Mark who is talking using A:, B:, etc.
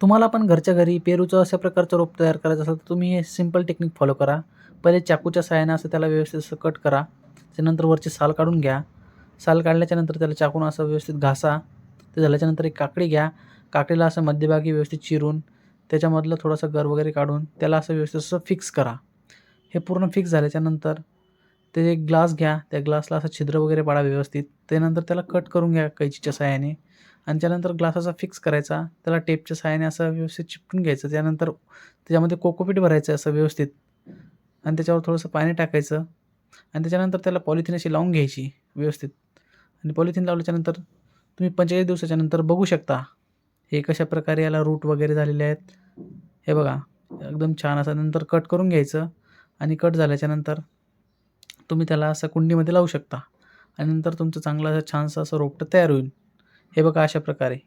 A: तुम्हाला पण घरच्या घरी पेरूचं अशा प्रकारचं रोप तयार करायचं असेल तर तुम्ही हे सिंपल टेक्निक फॉलो करा. पहिले चाकूच्या साहाय्याने असं त्याला व्यवस्थित असं कट करा. त्यानंतर वरची साल काढून घ्या. साल काढल्याच्यानंतर त्याला चाकून असं व्यवस्थित घासा. ते झाल्याच्यानंतर एक काकडी घ्या. काकडीला असं मध्यभागी व्यवस्थित चिरून त्याच्यामधलं थोडंसं गर वगैरे काढून त्याला असं व्यवस्थित असं फिक्स करा. हे पूर्ण फिक्स झाल्याच्यानंतर ते एक ग्लास घ्या. त्या ग्लासला असं छिद्र वगैरे पाडा व्यवस्थित. त्यानंतर त्याला कट करून घ्या कैचीच्या सहाय्याने. आणि त्यानंतर ग्लास असा फिक्स करायचा. त्याला टेपच्या सहाय्याने असं व्यवस्थित चिपटून घ्यायचं. त्यानंतर त्याच्यामध्ये कोकोपीट भरायचं असं व्यवस्थित. आणि त्याच्यावर थोडंसं पाणी टाकायचं. आणि त्याच्यानंतर त्याला पॉलिथिन अशी लावून घ्यायची व्यवस्थित. आणि पॉलिथिन लावल्याच्यानंतर तुम्ही पंचेचाळीस दिवसाच्या नंतर बघू शकता हे कशा प्रकारे याला रूट वगैरे झालेले आहेत. हे बघा एकदम छान असं नंतर कट करून घ्यायचं. आणि कट झाल्याच्यानंतर तुम्ही त्याला असं कुंडीमध्ये लावू शकता. आणि नंतर तुमचं चांगलं असं छानसं असं रोपटं तयार होईल. हे बघा अशा प्रकारे.